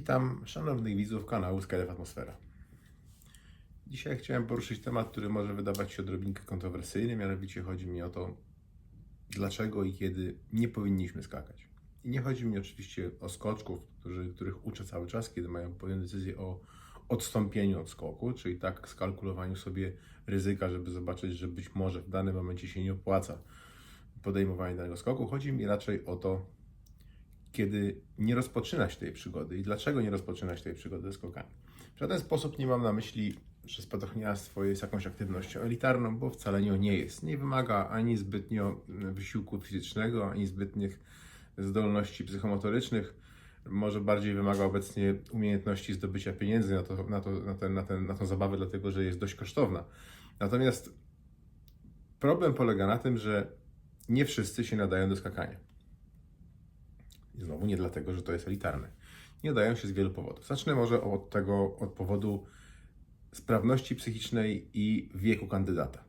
Witam szanownych widzów kanału Skylife Atmosfera. Dzisiaj chciałem poruszyć temat, który może wydawać się odrobinkę kontrowersyjny, mianowicie chodzi mi o to, dlaczego i kiedy nie powinniśmy skakać. I nie chodzi mi oczywiście o skoczków, którzy, których uczę cały czas, kiedy mają podjąć decyzję o odstąpieniu od skoku, czyli tak skalkulowaniu sobie ryzyka, żeby zobaczyć, że być może w danym momencie się nie opłaca podejmowanie danego skoku. Chodzi mi raczej o to, kiedy nie rozpoczynać tej przygody i dlaczego nie rozpoczynać tej przygody ze skokami. W żaden sposób nie mam na myśli, że spadochroniarstwo jest jakąś aktywnością elitarną, bo wcale nią nie jest. Nie wymaga ani zbytnio wysiłku fizycznego, ani zbytnich zdolności psychomotorycznych. Może bardziej wymaga obecnie umiejętności zdobycia pieniędzy na, to, na, to, na, ten, na, ten, na tą zabawę, dlatego że jest dość kosztowna. Natomiast problem polega na tym, że nie wszyscy się nadają do skakania. I znowu nie dlatego, że to jest elitarne. Nie dają się z wielu powodów. Zacznę może od tego, od powodu sprawności psychicznej i wieku kandydata.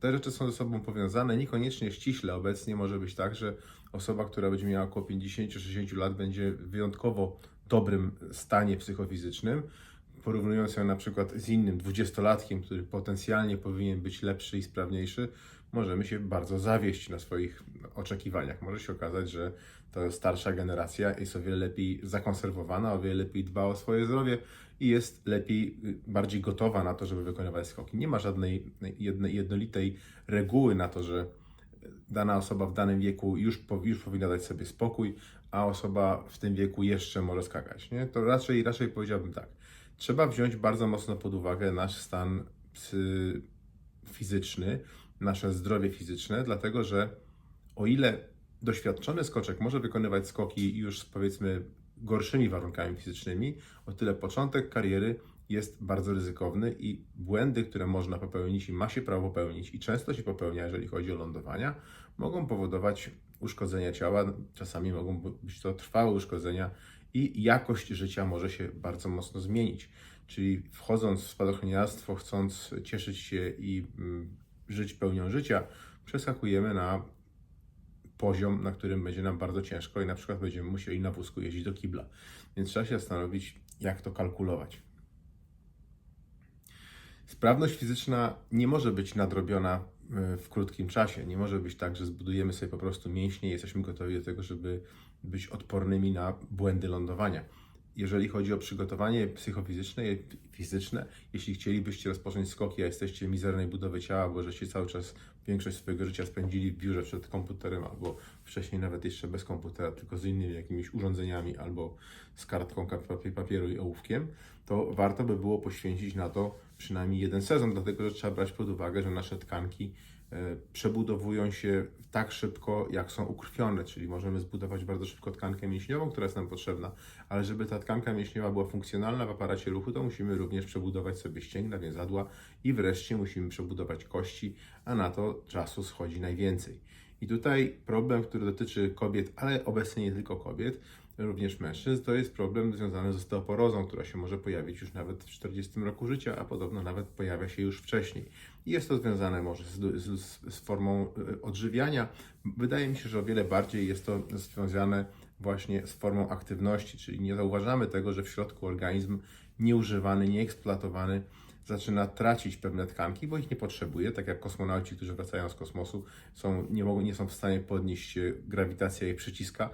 Te rzeczy są ze sobą powiązane, niekoniecznie ściśle. Obecnie może być tak, że osoba, która będzie miała około 50-60 lat, będzie w wyjątkowo dobrym stanie psychofizycznym, porównując ją na przykład z innym dwudziestolatkiem, który potencjalnie powinien być lepszy i sprawniejszy, możemy się bardzo zawieść na swoich oczekiwaniach. Może się okazać, że to starsza generacja jest o wiele lepiej zakonserwowana, o wiele lepiej dba o swoje zdrowie i jest lepiej, bardziej gotowa na to, żeby wykonywać skoki. Nie ma żadnej jednej, jednolitej reguły na to, że dana osoba w danym wieku już, już powinna dać sobie spokój, a osoba w tym wieku jeszcze może skakać. Nie? To raczej, raczej powiedziałbym tak. Trzeba wziąć bardzo mocno pod uwagę nasz stan fizyczny, nasze zdrowie fizyczne, dlatego że o ile doświadczony skoczek może wykonywać skoki już z powiedzmy gorszymi warunkami fizycznymi, o tyle początek kariery jest bardzo ryzykowny i błędy, które można popełnić i ma się prawo popełnić i często się popełnia, jeżeli chodzi o lądowania, mogą powodować uszkodzenia ciała, czasami mogą być to trwałe uszkodzenia i jakość życia może się bardzo mocno zmienić. Czyli wchodząc w spadochroniarstwo, chcąc cieszyć się i mm, żyć pełnią życia, przeskakujemy na poziom, na którym będzie nam bardzo ciężko i na przykład będziemy musieli na wózku jeździć do kibla. Więc trzeba się zastanowić, jak to kalkulować. Sprawność fizyczna nie może być nadrobiona e, w krótkim czasie. Nie może być tak, że zbudujemy sobie po prostu mięśnie i jesteśmy gotowi do tego, żeby być odpornymi na błędy lądowania jeżeli chodzi o przygotowanie psychofizyczne i fizyczne, jeśli chcielibyście rozpocząć skoki, a jesteście mizernej budowy ciała, bo żeście cały czas większość swojego życia spędzili w biurze przed komputerem, albo wcześniej nawet jeszcze bez komputera, tylko z innymi jakimiś urządzeniami, albo z kartką papieru i ołówkiem, to warto by było poświęcić na to przynajmniej jeden sezon, dlatego że trzeba brać pod uwagę, że nasze tkanki przebudowują się tak szybko, jak są ukrwione, czyli możemy zbudować bardzo szybko tkankę mięśniową, która jest nam potrzebna, ale żeby ta tkanka mięśniowa była funkcjonalna w aparacie ruchu, to musimy również przebudować sobie ścięgna, więzadła i wreszcie musimy przebudować kości, a na to czasu schodzi najwięcej. I tutaj problem, który dotyczy kobiet, ale obecnie nie tylko kobiet, również mężczyzn, to jest problem związany z osteoporozą, która się może pojawić już nawet w 40 roku życia, a podobno nawet pojawia się już wcześniej. Jest to związane może z, z, z formą e, odżywiania. Wydaje mi się, że o wiele bardziej jest to związane właśnie z formą aktywności, czyli nie zauważamy tego, że w środku organizm nieużywany, nieeksploatowany zaczyna tracić pewne tkanki, bo ich nie potrzebuje, tak jak kosmonauci, którzy wracają z kosmosu, są, nie, mogą, nie są w stanie podnieść się, grawitacja je przyciska,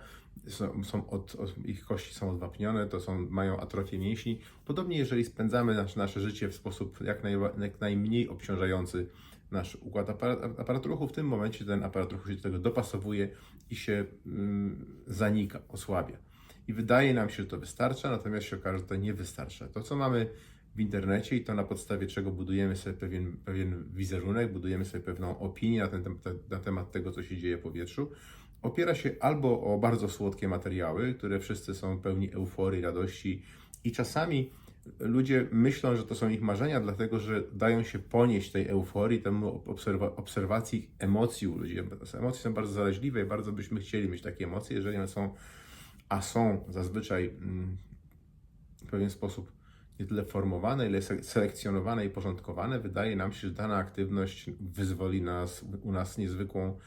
są, są od, od, ich kości są odwapnione, to są, mają atrofię mięśni. Podobnie jeżeli spędzamy nasze, nasze życie w sposób jak, naj, jak najmniej obciążający nasz układ aparat, aparat ruchu, w tym momencie ten aparat ruchu się do tego dopasowuje i się mm, zanika, osłabia. I wydaje nam się, że to wystarcza, natomiast się okaże, że to nie wystarcza. To, co mamy w internecie i to na podstawie czego budujemy sobie pewien, pewien wizerunek, budujemy sobie pewną opinię na, ten, na temat tego, co się dzieje w powietrzu, opiera się albo o bardzo słodkie materiały, które wszyscy są pełni euforii, radości i czasami ludzie myślą, że to są ich marzenia, dlatego że dają się ponieść tej euforii, temu obserwa- obserwacji emocji u ludzi. Emocje są bardzo zaraźliwe i bardzo byśmy chcieli mieć takie emocje, jeżeli one są, a są zazwyczaj mm, w pewien sposób nie tyle formowane, ile selekcjonowane i porządkowane, wydaje nam się, że dana aktywność wyzwoli nas, u nas niezwykłą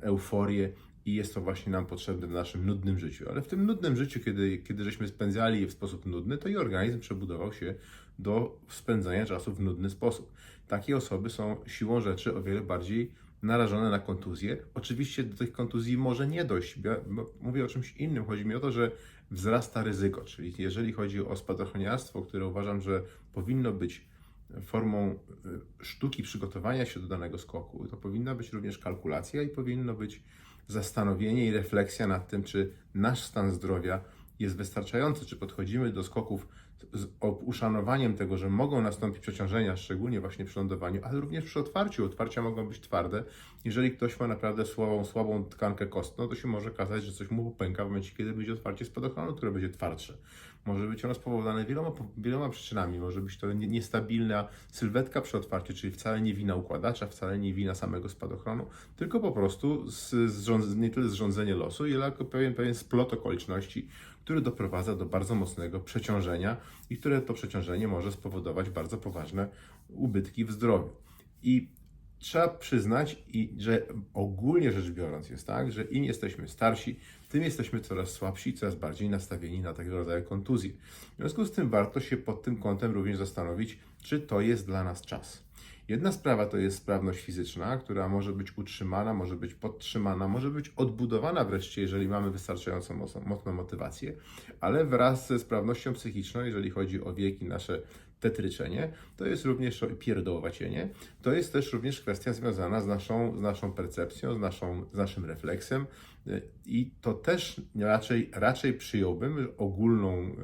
euforię i jest to właśnie nam potrzebne w naszym nudnym życiu. Ale w tym nudnym życiu, kiedy, kiedy żeśmy spędzali je w sposób nudny, to i organizm przebudował się do spędzania czasu w nudny sposób. Takie osoby są siłą rzeczy o wiele bardziej narażone na kontuzje. Oczywiście do tych kontuzji może nie dojść. Ja mówię o czymś innym. Chodzi mi o to, że wzrasta ryzyko. Czyli jeżeli chodzi o spadochroniarstwo, które uważam, że powinno być formą y, sztuki przygotowania się do danego skoku, to powinna być również kalkulacja i powinno być zastanowienie i refleksja nad tym, czy nasz stan zdrowia jest wystarczający, czy podchodzimy do skoków z uszanowaniem tego, że mogą nastąpić przeciążenia, szczególnie właśnie przy lądowaniu, ale również przy otwarciu. Otwarcia mogą być twarde. Jeżeli ktoś ma naprawdę słabą, słabą tkankę kostną, to się może okazać, że coś mu popęka w momencie, kiedy będzie otwarcie spadochronu, które będzie twardsze. Może być ono spowodowane wieloma, wieloma przyczynami. Może być to niestabilna sylwetka przy otwarciu, czyli wcale nie wina układacza, wcale nie wina samego spadochronu, tylko po prostu z, z, nie tyle zrządzenie losu, ile jako pewien, pewien splot okoliczności, który doprowadza do bardzo mocnego przeciążenia i które to przeciążenie może spowodować bardzo poważne ubytki w zdrowiu. I trzeba przyznać, i, że ogólnie rzecz biorąc jest tak, że im jesteśmy starsi, tym jesteśmy coraz słabsi, coraz bardziej nastawieni na tego rodzaju kontuzje. W związku z tym warto się pod tym kątem również zastanowić, czy to jest dla nas czas. Jedna sprawa to jest sprawność fizyczna, która może być utrzymana, może być podtrzymana, może być odbudowana wreszcie, jeżeli mamy wystarczająco mocną motywację, ale wraz ze sprawnością psychiczną, jeżeli chodzi o wieki nasze tetryczenie, to jest również pierdołowacienie, to jest też również kwestia związana z naszą, z naszą percepcją, z, naszą, z naszym refleksem. I to też raczej, raczej przyjąłbym ogólną, yy,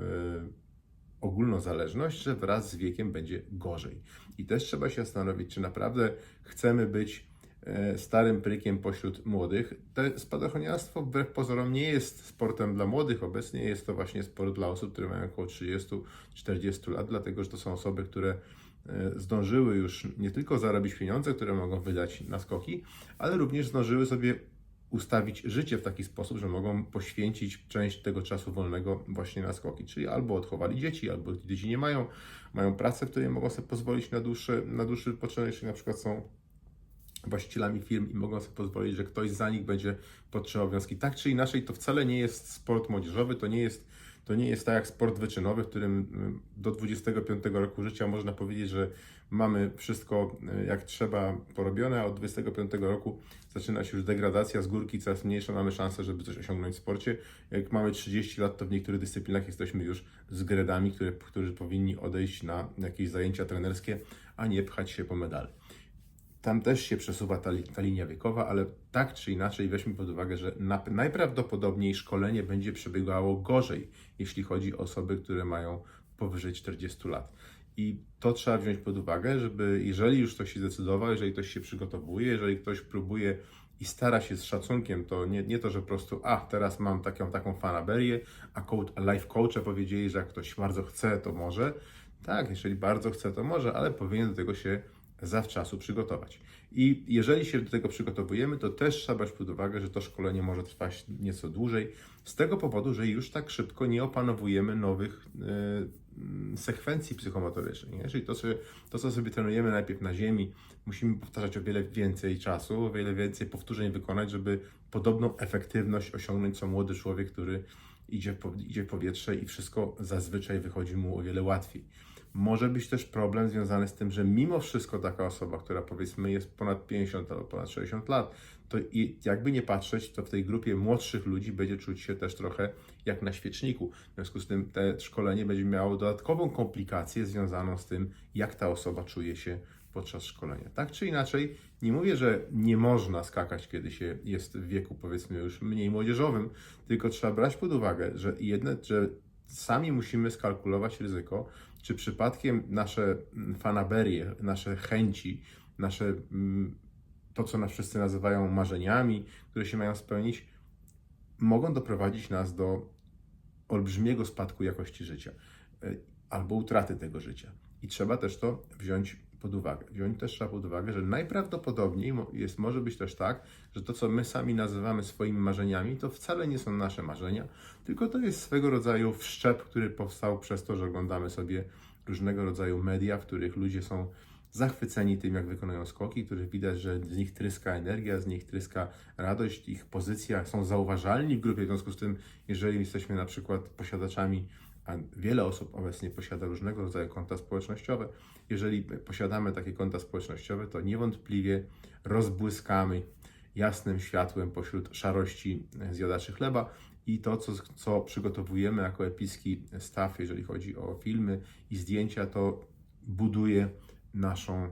ogólną zależność, że wraz z wiekiem będzie gorzej. I też trzeba się zastanowić, czy naprawdę chcemy być starym prykiem pośród młodych. To spadochroniarstwo wbrew pozorom nie jest sportem dla młodych. Obecnie jest to właśnie sport dla osób, które mają około 30-40 lat, dlatego że to są osoby, które e, zdążyły już nie tylko zarobić pieniądze, które mogą wydać na skoki, ale również zdążyły sobie ustawić życie w taki sposób, że mogą poświęcić część tego czasu wolnego właśnie na skoki. Czyli albo odchowali dzieci, albo dzieci nie mają, mają pracę, w której mogą sobie pozwolić na dłuższy, na dłuższy wypoczynek, czyli na przykład są właścicielami firm i mogą sobie pozwolić, że ktoś za nich będzie podtrzymał obowiązki. Tak czy inaczej, to wcale nie jest sport młodzieżowy, to nie jest to nie jest tak jak sport wyczynowy, w którym y, do 25 roku życia można powiedzieć, że mamy wszystko y, jak trzeba porobione, a od 25 roku zaczyna się już degradacja z górki, coraz mniejszą mamy szansę, żeby coś osiągnąć w sporcie. Jak mamy 30 lat, to w niektórych dyscyplinach jesteśmy już z gredami, które, którzy powinni odejść na jakieś zajęcia trenerskie, a nie pchać się po medale. Tam też się przesuwa ta, ta linia wiekowa, ale tak czy inaczej weźmy pod uwagę, że na, najprawdopodobniej szkolenie będzie przebiegało gorzej, jeśli chodzi o osoby, które mają powyżej 40 lat. I to trzeba wziąć pod uwagę, żeby jeżeli już ktoś się zdecydował, jeżeli ktoś się przygotowuje, jeżeli ktoś próbuje i stara się z szacunkiem, to nie, nie to, że po prostu, a teraz mam taką, taką fanaberię, a, coach, a life coache powiedzieli, że jak ktoś bardzo chce, to może. Tak, jeżeli bardzo chce, to może, ale powinien do tego się zawczasu przygotować. I jeżeli się do tego przygotowujemy, to też trzeba brać pod uwagę, że to szkolenie może trwać nieco dłużej, z tego powodu, że już tak szybko nie opanowujemy nowych e, sekwencji psychomotorycznych. Nie? Czyli to, sobie, to, co sobie trenujemy najpierw na ziemi, musimy powtarzać o wiele więcej czasu, o wiele więcej powtórzeń wykonać, żeby podobną efektywność osiągnąć co młody człowiek, który idzie idzie w powietrze i wszystko zazwyczaj wychodzi mu o wiele łatwiej. Może być też problem związany z tym, że mimo wszystko taka osoba, która powiedzmy jest ponad 50 albo ponad 60 lat, to i jakby nie patrzeć, to w tej grupie młodszych ludzi będzie czuć się też trochę jak na świeczniku. W związku z tym te szkolenie będzie miało dodatkową komplikację związaną z tym, jak ta osoba czuje się podczas szkolenia. Tak czy inaczej, nie mówię, że nie można skakać, kiedy się jest w wieku powiedzmy już mniej młodzieżowym, tylko trzeba brać pod uwagę, że jedne, że sami musimy skalkulować ryzyko, czy przypadkiem nasze mm, fanaberie, nasze chęci, nasze mm, to, co nas wszyscy nazywają marzeniami, które się mają spełnić, mogą doprowadzić nas do olbrzymiego spadku jakości życia e, albo utraty tego życia. I trzeba też to wziąć pod uwagę. Wziąć też trzeba pod uwagę, że najprawdopodobniej jest, może być też tak, że to, co my sami nazywamy swoimi marzeniami, to wcale nie są nasze marzenia, tylko to jest swego rodzaju wszczep, który powstał przez to, że oglądamy sobie różnego rodzaju media, w których ludzie są zachwyceni tym, jak wykonują skoki, których widać, że z nich tryska energia, z nich tryska radość, ich pozycja, są zauważalni w grupie. W związku z tym, jeżeli jesteśmy na przykład posiadaczami, a wiele osób obecnie posiada różnego rodzaju konta społecznościowe, jeżeli posiadamy takie konta społecznościowe, to niewątpliwie rozbłyskamy jasnym światłem pośród szarości zjadaczy chleba i to, co, co przygotowujemy jako epicki staw, jeżeli chodzi o filmy i zdjęcia, to buduje naszą,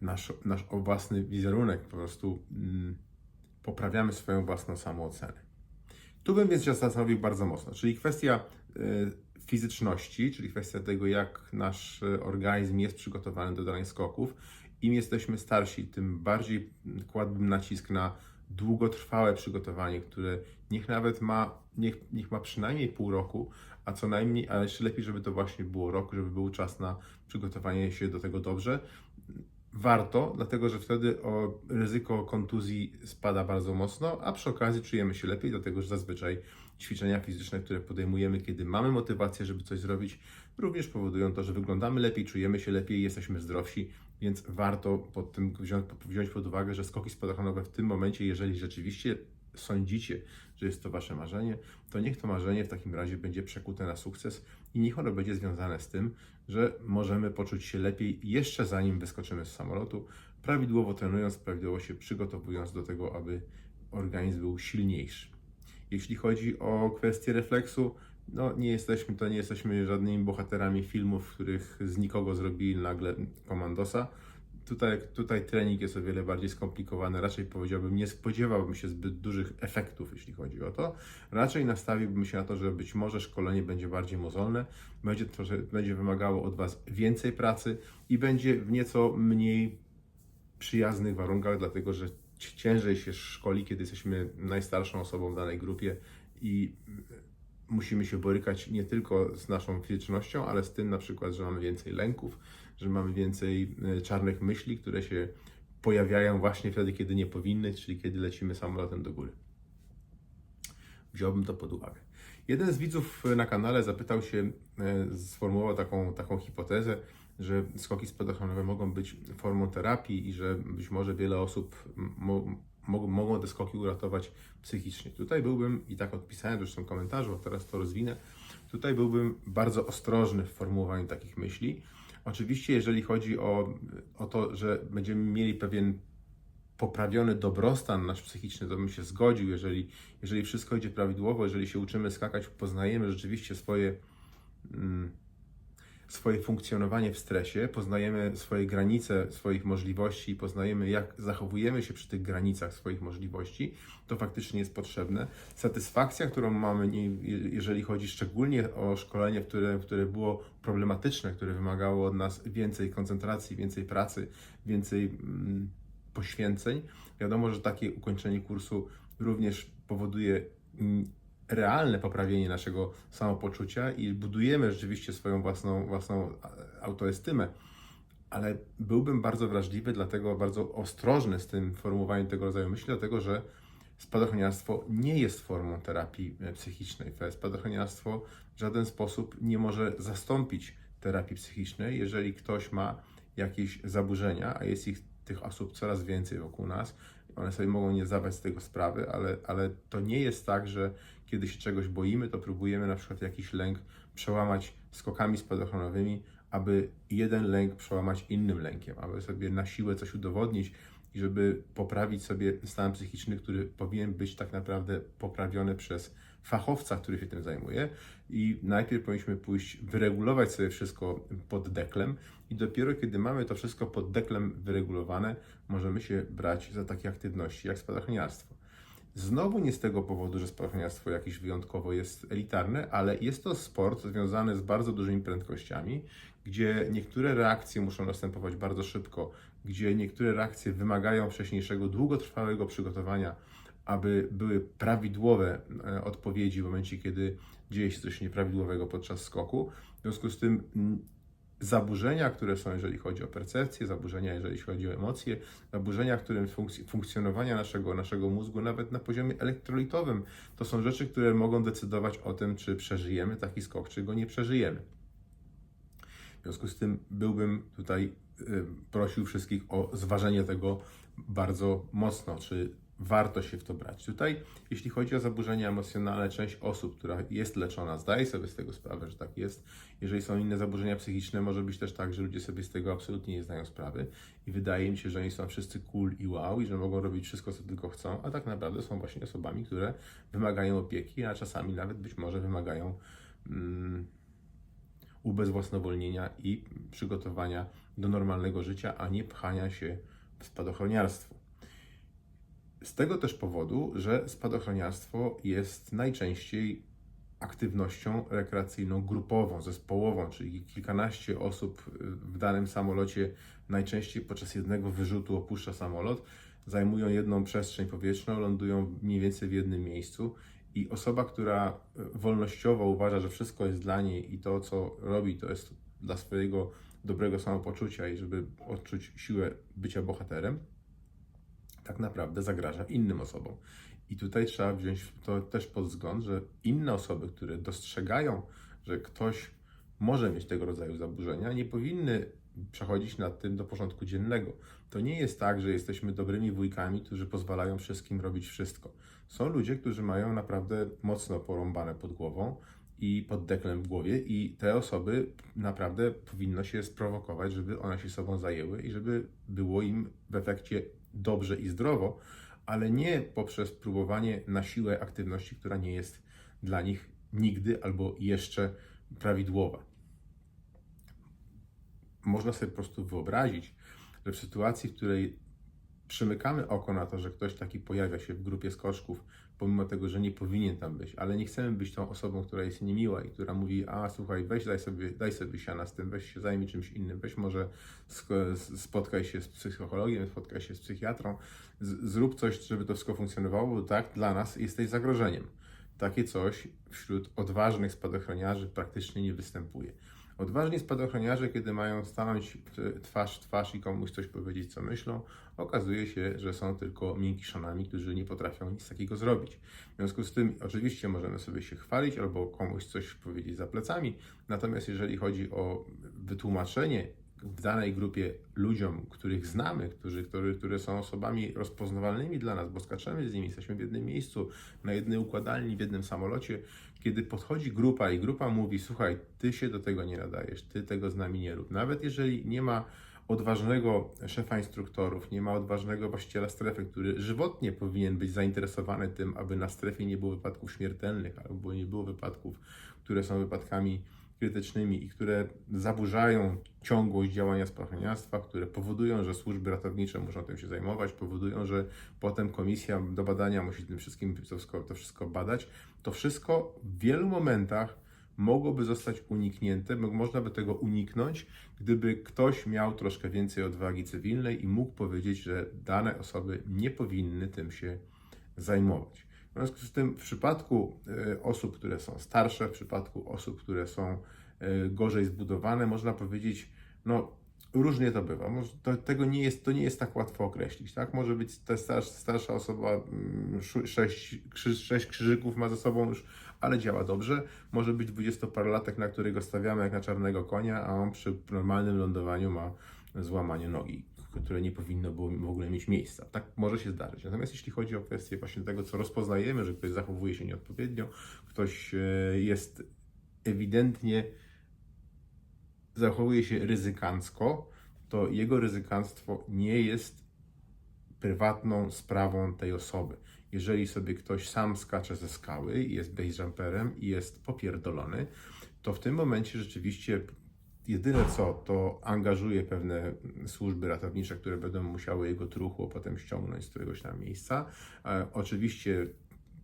nasz, nasz własny wizerunek, po prostu mm, poprawiamy swoją własną samoocenę. Tu bym więc się zastanowił bardzo mocno, czyli kwestia y, fizyczności, czyli kwestia tego, jak nasz organizm jest przygotowany do danych skoków. Im jesteśmy starsi, tym bardziej kładłbym nacisk na długotrwałe przygotowanie, które niech nawet ma, niech, niech ma przynajmniej pół roku, a co najmniej, ale jeszcze lepiej, żeby to właśnie było rok, żeby był czas na przygotowanie się do tego dobrze. Warto, dlatego że wtedy ryzyko kontuzji spada bardzo mocno, a przy okazji czujemy się lepiej, dlatego że zazwyczaj ćwiczenia fizyczne, które podejmujemy, kiedy mamy motywację, żeby coś zrobić, również powodują to, że wyglądamy lepiej, czujemy się lepiej, jesteśmy zdrowsi, więc warto pod tym wziąć, wziąć pod uwagę, że skoki spadochronowe w tym momencie, jeżeli rzeczywiście sądzicie, że jest to Wasze marzenie, to niech to marzenie w takim razie będzie przekute na sukces i niech ono będzie związane z tym, że możemy poczuć się lepiej jeszcze zanim wyskoczymy z samolotu, prawidłowo trenując, prawidłowo się przygotowując do tego, aby organizm był silniejszy. Jeśli chodzi o kwestię refleksu, no nie jesteśmy, to nie jesteśmy żadnymi bohaterami filmów, w których z nikogo zrobili nagle komandosa. Tutaj, tutaj trening jest o wiele bardziej skomplikowany. Raczej powiedziałbym, nie spodziewałbym się zbyt dużych efektów, jeśli chodzi o to. Raczej nastawiłbym się na to, że być może szkolenie będzie bardziej mozolne, będzie, będzie wymagało od Was więcej pracy i będzie w nieco mniej przyjaznych warunkach, dlatego że ciężej się szkoli, kiedy jesteśmy najstarszą osobą w danej grupie i musimy się borykać nie tylko z naszą fizycznością, ale z tym na przykład, że mamy więcej lęków, że mamy więcej e, czarnych myśli, które się pojawiają właśnie wtedy, kiedy nie powinny, czyli kiedy lecimy samolotem do góry. Wziąłbym to pod uwagę. Jeden z widzów na kanale zapytał się, e, sformułował taką, taką hipotezę, że skoki spadochronowe mogą być formą terapii i że być może wiele osób mo mogą, te skoki uratować psychicznie. Tutaj byłbym, i tak odpisałem zresztą w komentarzu, a teraz to rozwinę, tutaj byłbym bardzo ostrożny w formułowaniu takich myśli. Oczywiście, jeżeli chodzi o, o to, że będziemy mieli pewien poprawiony dobrostan nasz psychiczny, to bym się zgodził, jeżeli, jeżeli wszystko idzie prawidłowo, jeżeli się uczymy skakać, poznajemy rzeczywiście swoje. Mm, swoje funkcjonowanie w stresie, poznajemy swoje granice swoich możliwości, poznajemy jak zachowujemy się przy tych granicach swoich możliwości, to faktycznie jest potrzebne. Satysfakcja, którą mamy, jeżeli chodzi szczególnie o szkolenie, które, które było problematyczne, które wymagało od nas więcej koncentracji, więcej pracy, więcej mm, poświęceń, wiadomo, że takie ukończenie kursu również powoduje mm, realne poprawienie naszego samopoczucia i budujemy rzeczywiście swoją własną, własną autoestymę. Ale byłbym bardzo wrażliwy, dlatego bardzo ostrożny z tym formułowaniem tego rodzaju myśli, dlatego że spadochroniarstwo nie jest formą terapii e, psychicznej. Spadochroniarstwo w żaden sposób nie może zastąpić terapii psychicznej, jeżeli ktoś ma jakieś zaburzenia, a jest ich tych osób coraz więcej wokół nas, one sobie mogą nie zdawać z tego sprawy, ale, ale to nie jest tak, że kiedy się czegoś boimy, to próbujemy na przykład jakiś lęk przełamać skokami spadochronowymi, aby jeden lęk przełamać innym lękiem, aby sobie na siłę coś udowodnić i żeby poprawić sobie stan psychiczny, który powinien być tak naprawdę poprawiony przez fachowca, który się tym zajmuje. I najpierw powinniśmy pójść, wyregulować sobie wszystko pod deklem, i dopiero kiedy mamy to wszystko pod deklem wyregulowane, możemy się brać za takie aktywności jak spadochroniarstwo. Znowu nie z tego powodu, że spadochroniarstwo jakieś wyjątkowo jest elitarne, ale jest to sport związany z bardzo dużymi prędkościami, gdzie niektóre reakcje muszą następować bardzo szybko, gdzie niektóre reakcje wymagają wcześniejszego, długotrwałego przygotowania, aby były prawidłowe e, odpowiedzi w momencie, kiedy dzieje się coś nieprawidłowego podczas skoku. W związku z tym zaburzenia, które są, jeżeli chodzi o percepcję, zaburzenia, jeżeli chodzi o emocje, zaburzenia, które funkc- funkcjonowania naszego, naszego mózgu, nawet na poziomie elektrolitowym, to są rzeczy, które mogą decydować o tym, czy przeżyjemy taki skok, czy go nie przeżyjemy. związku z tym byłbym tutaj y, prosił wszystkich o zważenie tego bardzo mocno, czy warto się w to brać. Tutaj, jeśli chodzi o zaburzenia emocjonalne, część osób, która jest leczona, zdaje sobie z tego sprawę, że tak jest. Jeżeli są inne zaburzenia psychiczne, może być też tak, że ludzie sobie z tego absolutnie nie zdają sprawy i wydaje im się, że oni są wszyscy cool i wow i że mogą robić wszystko, co tylko chcą, a tak naprawdę są właśnie osobami, które wymagają opieki, a czasami nawet być może wymagają mm, ubezwłasnowolnienia i przygotowania do normalnego życia, a nie pchania się w spadochroniarstwo. Z tego też powodu, że spadochroniarstwo jest najczęściej aktywnością rekreacyjną grupową, zespołową, czyli kilkanaście osób w danym samolocie najczęściej podczas jednego wyrzutu opuszcza samolot, zajmują jedną przestrzeń powietrzną, lądują mniej więcej w jednym miejscu i osoba, która wolnościowo uważa, że wszystko jest dla niej i to, co robi, to jest dla swojego dobrego samopoczucia i żeby odczuć siłę bycia bohaterem, tak naprawdę zagraża innym osobom. I tutaj trzeba wziąć to też pod wzgląd, że inne osoby, które dostrzegają, że ktoś może mieć tego rodzaju zaburzenia, nie powinny przechodzić nad tym do porządku dziennego. To nie jest tak, że jesteśmy dobrymi wujkami, którzy pozwalają wszystkim robić wszystko. Są ludzie, którzy mają naprawdę mocno porąbane pod głową i pod deklem w głowie, i te osoby naprawdę powinno się sprowokować, żeby one się sobą zajęły i żeby było im w efekcie dobrze i zdrowo, ale nie poprzez próbowanie na siłę aktywności, która nie jest dla nich nigdy albo jeszcze prawidłowa. Można sobie po prostu wyobrazić, że w sytuacji, w której przymykamy oko na to, że ktoś taki pojawia się w grupie skoczków, pomimo tego, że nie powinien tam być, ale nie chcemy być tą osobą, która jest niemiła i która mówi, a słuchaj, weź daj sobie, daj sobie siana z tym, weź się zajmij czymś innym, weź może spotkaj się z psychologiem, spotkaj się z psychiatrą, zrób coś, żeby to wszystko funkcjonowało, bo tak dla nas jesteś zagrożeniem. Takie coś wśród odważnych spadochroniarzy praktycznie nie występuje. Odważni spadochroniarze, kiedy mają stanąć twarz w twarz i komuś coś powiedzieć, co myślą, okazuje się, że są tylko miękiszonami, którzy nie potrafią nic takiego zrobić. W związku z tym, oczywiście możemy sobie się chwalić albo komuś coś powiedzieć za plecami, natomiast jeżeli chodzi o wytłumaczenie w danej grupie ludziom, których znamy, którzy, który, które są osobami rozpoznawalnymi dla nas, bo skaczemy z nimi, jesteśmy w jednym miejscu, na jednej układalni, w jednym samolocie, kiedy podchodzi grupa i grupa mówi: Słuchaj, ty się do tego nie nadajesz, ty tego z nami nie rób. Nawet jeżeli nie ma odważnego szefa instruktorów, nie ma odważnego właściciela strefy, który żywotnie powinien być zainteresowany tym, aby na strefie nie było wypadków śmiertelnych, albo nie było wypadków, które są wypadkami krytycznymi i które zaburzają ciągłość działania spadochroniarstwa, które powodują, że służby ratownicze muszą tym się zajmować, powodują, że potem komisja do badania musi tym wszystkim to wszystko, to wszystko badać. To wszystko w wielu momentach mogłoby zostać uniknięte, mo- można by tego uniknąć, gdyby ktoś miał troszkę więcej odwagi cywilnej i mógł powiedzieć, że dane osoby nie powinny tym się zajmować. W związku z tym, w przypadku e, osób, które są starsze, w przypadku osób, które są e, gorzej zbudowane, można powiedzieć, no różnie to bywa. To, tego nie jest, to nie jest tak łatwo określić. Tak? Może być ta starsza, osoba, mm, sześć, krzy, sześć krzyżyków ma ze sobą już, ale działa dobrze. Może być dwudziestoparolatek, na którego stawiamy jak na czarnego konia, a on przy normalnym lądowaniu ma złamanie nogi które nie powinno było w ogóle mieć miejsca. Tak może się zdarzyć. Natomiast jeśli chodzi o kwestię właśnie tego, co rozpoznajemy, że ktoś zachowuje się nieodpowiednio, ktoś e, jest ewidentnie zachowuje się ryzykancko, to jego ryzykanstwo nie jest prywatną sprawą tej osoby. Jeżeli sobie ktoś sam skacze ze skały jest base jumperem i jest popierdolony, to w tym momencie rzeczywiście jedyne co, to angażuje pewne służby ratownicze, które będą musiały jego truchło potem ściągnąć z któregoś tam miejsca. E, oczywiście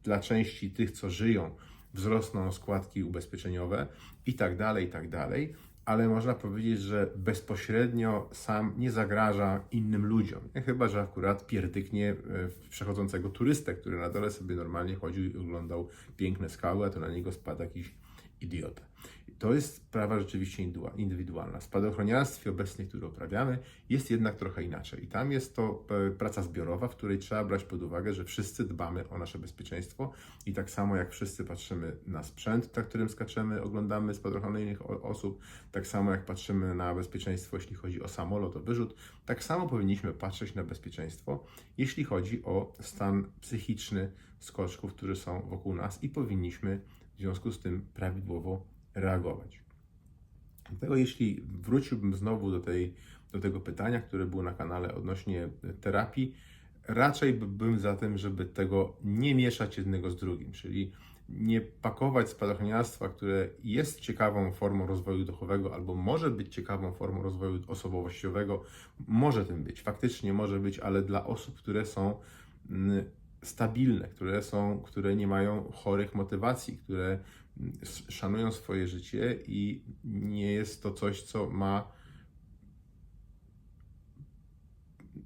dla części tych, co żyją, wzrosną składki ubezpieczeniowe i tak dalej, i tak dalej, ale można powiedzieć, że bezpośrednio sam nie zagraża innym ludziom. Chyba, że akurat pierdyknie e, przechodzącego turystę, który na dole sobie normalnie chodził i oglądał piękne skały, a to na niego spadł jakiś idiota. To jest sprawa rzeczywiście indywidualna. W spadochroniarstwie obecnie, które uprawiamy, jest jednak trochę inaczej. I tam jest to e, praca zbiorowa, w której trzeba brać pod uwagę, że wszyscy dbamy o nasze bezpieczeństwo i tak samo jak wszyscy patrzymy na sprzęt, na którym skaczemy, oglądamy spadochron innych osób, tak samo jak patrzymy na bezpieczeństwo, jeśli chodzi o samolot, o wyrzut, tak samo powinniśmy patrzeć na bezpieczeństwo, jeśli chodzi o stan psychiczny skoczków, którzy są wokół nas i powinniśmy w związku z tym prawidłowo reagować. Dlatego jeśli wróciłbym znowu do, tej, do tego pytania, które było na kanale odnośnie terapii, raczej by- bym za tym, żeby tego nie mieszać jednego z drugim, czyli nie pakować spadochroniarstwa, które jest ciekawą formą rozwoju duchowego albo może być ciekawą formą rozwoju osobowościowego, może tym być, faktycznie może być, ale dla osób, które są mm, stabilne, które są, które nie mają chorych motywacji, które szanują swoje życie i nie jest to coś, co ma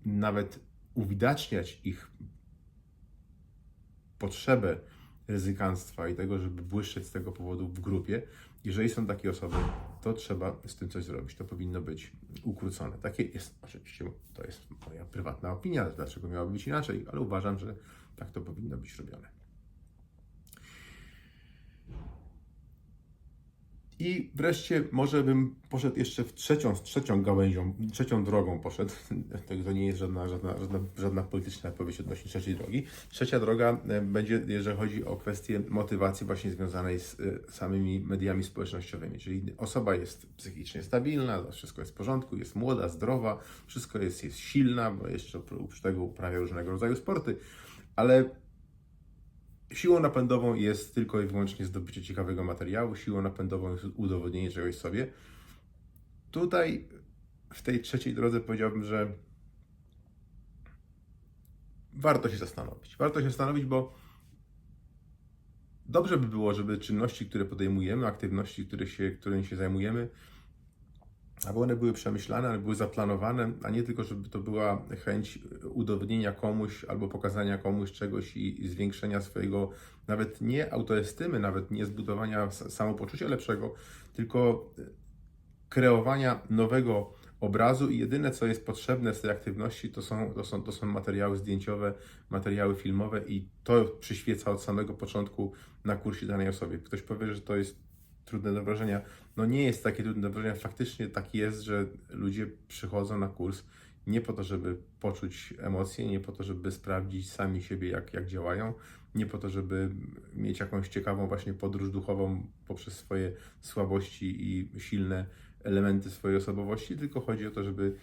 nawet uwidaczniać ich potrzebę ryzykanstwa i tego, żeby błyszczeć z tego powodu w grupie. Jeżeli są takie osoby, to trzeba z tym coś zrobić. To powinno być ukrócone. Takie jest oczywiście, to jest moja prywatna opinia, dlaczego miałoby być inaczej, ale uważam, że tak to powinno być robione. I wreszcie może bym poszedł jeszcze w trzecią, trzecią gałęzią, trzecią drogą poszedł. To to nie jest żadna, żadna, żadna, żadna polityczna odpowiedź odnośnie trzeciej drogi. Trzecia droga e, będzie, jeżeli chodzi o kwestię motywacji właśnie związanej z e, samymi mediami społecznościowymi. Czyli osoba jest psychicznie stabilna, wszystko jest w porządku, jest młoda, zdrowa, wszystko jest, jest silna, bo jeszcze oprócz tego uprawia różnego rodzaju sporty, ale Siłą napędową jest tylko i wyłącznie zdobycie ciekawego materiału, siłą napędową jest udowodnienie czegoś sobie. Tutaj w tej trzeciej drodze powiedziałbym, że warto się zastanowić. Warto się zastanowić, bo dobrze by było, żeby czynności, które podejmujemy, aktywności, które się, którymi się zajmujemy, aby one były przemyślane, ale były zaplanowane, a nie tylko, żeby to była chęć udowodnienia komuś albo pokazania komuś czegoś i, i zwiększenia swojego, nawet nie autoestymy, nawet nie zbudowania samopoczucia lepszego, tylko e, kreowania nowego obrazu i jedyne, co jest potrzebne z tej aktywności, to są, to są, to są materiały zdjęciowe, materiały filmowe i to przyświeca od samego początku na kursie danej osobie. Ktoś powie, że to jest trudne do wrażenia. No nie jest takie trudne do. Faktycznie tak jest, że ludzie przychodzą na kurs nie po to, żeby poczuć emocje, nie po to, żeby sprawdzić sami siebie, jak, jak działają, nie po to, żeby mieć jakąś ciekawą właśnie podróż duchową poprzez swoje słabości i silne elementy swojej osobowości, tylko chodzi o to, żeby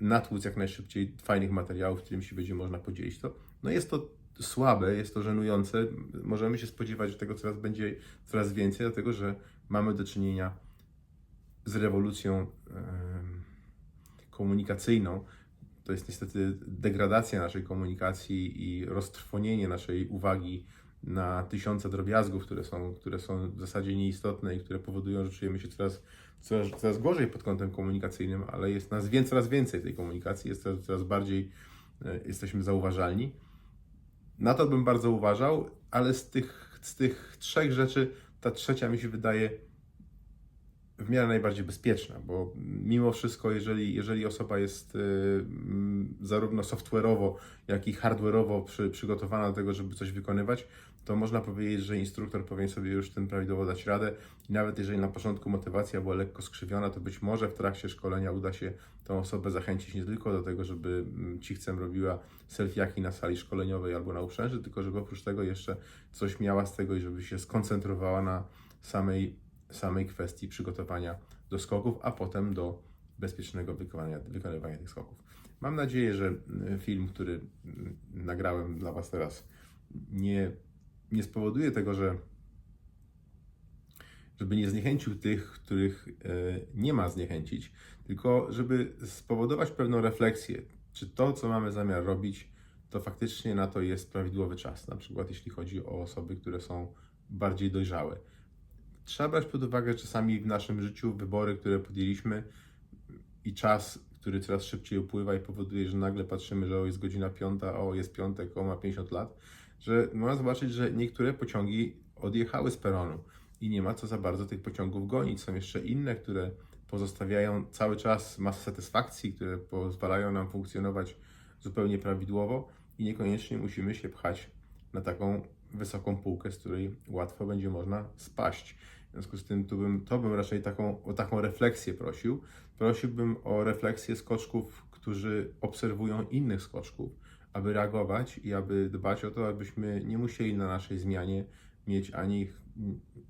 natłuc jak najszybciej fajnych materiałów, którymi się będzie można podzielić. To, no jest to słabe, jest to żenujące. Możemy się spodziewać, że tego coraz będzie coraz więcej, dlatego że mamy do czynienia z rewolucją komunikacyjną. To jest niestety degradacja naszej komunikacji i roztrwonienie naszej uwagi na tysiące drobiazgów, które są, które są w zasadzie nieistotne i które powodują, że czujemy się coraz, coraz, coraz gorzej pod kątem komunikacyjnym, ale jest nas więcej, coraz więcej tej komunikacji, jest coraz, coraz bardziej e, jesteśmy zauważalni. Na to bym bardzo uważał, ale z tych, z tych trzech rzeczy ta trzecia mi się wydaje w miarę najbardziej bezpieczna, bo mimo wszystko, jeżeli, jeżeli osoba jest y, mm, zarówno software'owo, jak i hardware'owo przy, przygotowana do tego, żeby coś wykonywać, to można powiedzieć, że instruktor powinien sobie już tym prawidłowo dać radę. I nawet jeżeli na początku motywacja była lekko skrzywiona, to być może w trakcie szkolenia uda się tą osobę zachęcić nie tylko do tego, żeby mm, cichcem robiła selfiaki na sali szkoleniowej albo na uprzęży, tylko żeby oprócz tego jeszcze coś miała z tego i żeby się skoncentrowała na samej samej kwestii przygotowania do skoków, a potem do bezpiecznego wykonywania, wykonywania tych skoków. Mam nadzieję, że y, film, który y, nagrałem dla Was teraz, nie, nie spowoduje tego, że żeby nie zniechęcił tych, których y, nie ma zniechęcić, tylko żeby spowodować pewną refleksję, czy to, co mamy zamiar robić, to faktycznie na to jest prawidłowy czas. Na przykład jeśli chodzi o osoby, które są bardziej dojrzałe. Trzeba brać pod uwagę czasami w naszym życiu wybory, które podjęliśmy i czas, który coraz szybciej upływa i powoduje, że nagle patrzymy, że o jest godzina piąta, o jest piątek, o ma 50 lat, że można zobaczyć, że niektóre pociągi odjechały z peronu i nie ma co za bardzo tych pociągów gonić. Są jeszcze inne, które pozostawiają cały czas masę satysfakcji, które pozwalają nam funkcjonować zupełnie prawidłowo i niekoniecznie musimy się pchać na taką wysoką półkę, z której łatwo będzie można spaść. W związku z tym tu bym, to bym raczej taką, o taką refleksję prosił. Prosiłbym o refleksję skoczków, którzy obserwują innych skoczków, aby reagować i aby dbać o to, abyśmy nie musieli na naszej zmianie mieć ani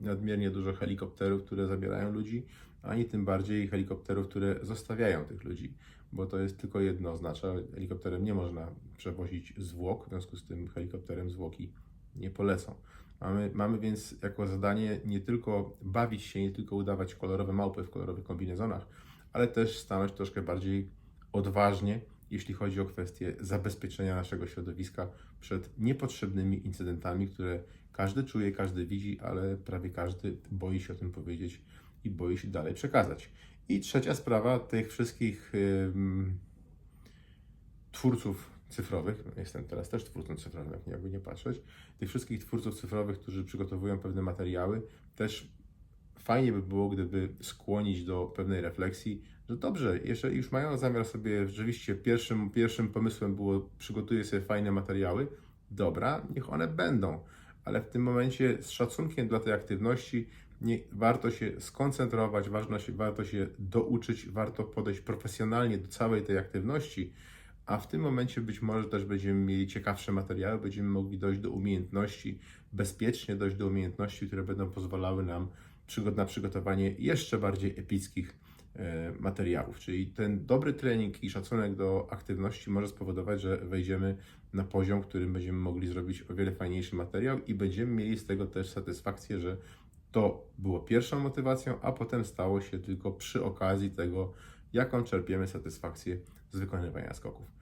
nadmiernie dużo helikopterów, które zabierają ludzi, ani tym bardziej helikopterów, które zostawiają tych ludzi, bo to jest tylko jedno oznacza. Helikopterem nie można przewozić zwłok, w związku z tym helikopterem zwłoki nie polecą. Mamy, mamy więc jako zadanie nie tylko bawić się, nie tylko udawać kolorowe małpy w kolorowych kombinezonach, ale też stanąć troszkę bardziej odważnie, jeśli chodzi o kwestię zabezpieczenia naszego środowiska przed niepotrzebnymi incydentami, które każdy czuje, każdy widzi, ale prawie każdy boi się o tym powiedzieć i boi się dalej przekazać. I trzecia sprawa tych wszystkich ym, twórców cyfrowych, jestem teraz też twórcą cyfrowym, jak jakby nie patrzeć, tych wszystkich twórców cyfrowych, którzy przygotowują pewne materiały, też fajnie by było, gdyby skłonić do pewnej refleksji, że dobrze, jeżeli już mają zamiar sobie, rzeczywiście pierwszym, pierwszym pomysłem było przygotuję sobie fajne materiały, dobra, niech one będą, ale w tym momencie z szacunkiem dla tej aktywności nie, warto się skoncentrować, ważno się, warto się douczyć, warto podejść profesjonalnie do całej tej aktywności, a w tym momencie być może też będziemy mieli ciekawsze materiały, będziemy mogli dojść do umiejętności, bezpiecznie dojść do umiejętności, które będą pozwalały nam na przygotowanie jeszcze bardziej epickich e, materiałów. Czyli ten dobry trening i szacunek do aktywności może spowodować, że wejdziemy na poziom, którym będziemy mogli zrobić o wiele fajniejszy materiał i będziemy mieli z tego też satysfakcję, że to było pierwszą motywacją, a potem stało się tylko przy okazji tego, jaką czerpiemy satysfakcję z wykonywania skoków.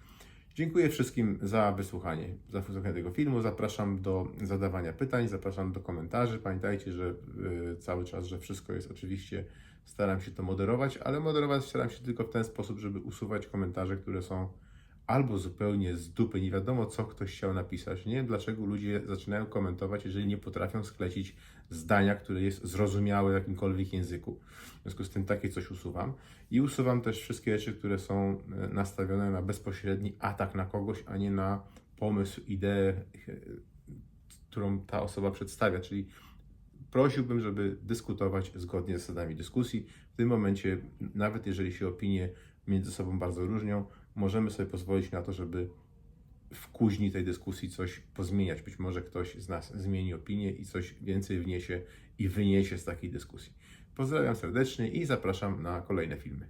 Dziękuję wszystkim za wysłuchanie, za wysłuchanie tego filmu. Zapraszam do zadawania pytań, zapraszam do komentarzy. Pamiętajcie, że y, cały czas, że wszystko jest oczywiście, staram się to moderować, ale moderować staram się tylko w ten sposób, żeby usuwać komentarze, które są albo zupełnie z dupy, nie wiadomo co ktoś chciał napisać. Nie wiem dlaczego ludzie zaczynają komentować, jeżeli nie potrafią sklecić zdania, które jest zrozumiałe w jakimkolwiek języku. W związku z tym takie coś usuwam. I usuwam też wszystkie rzeczy, które są e, nastawione na bezpośredni atak na kogoś, a nie na pomysł, ideę, e, którą ta osoba przedstawia. Czyli prosiłbym, żeby dyskutować zgodnie z zasadami dyskusji. W tym momencie, nawet jeżeli się opinie między sobą bardzo różnią, możemy sobie pozwolić na to, żeby w kuźni tej dyskusji coś pozmieniać. Być może ktoś z nas zmieni opinię i coś więcej wniesie i wyniesie z takiej dyskusji. Pozdrawiam serdecznie i zapraszam na kolejne filmy.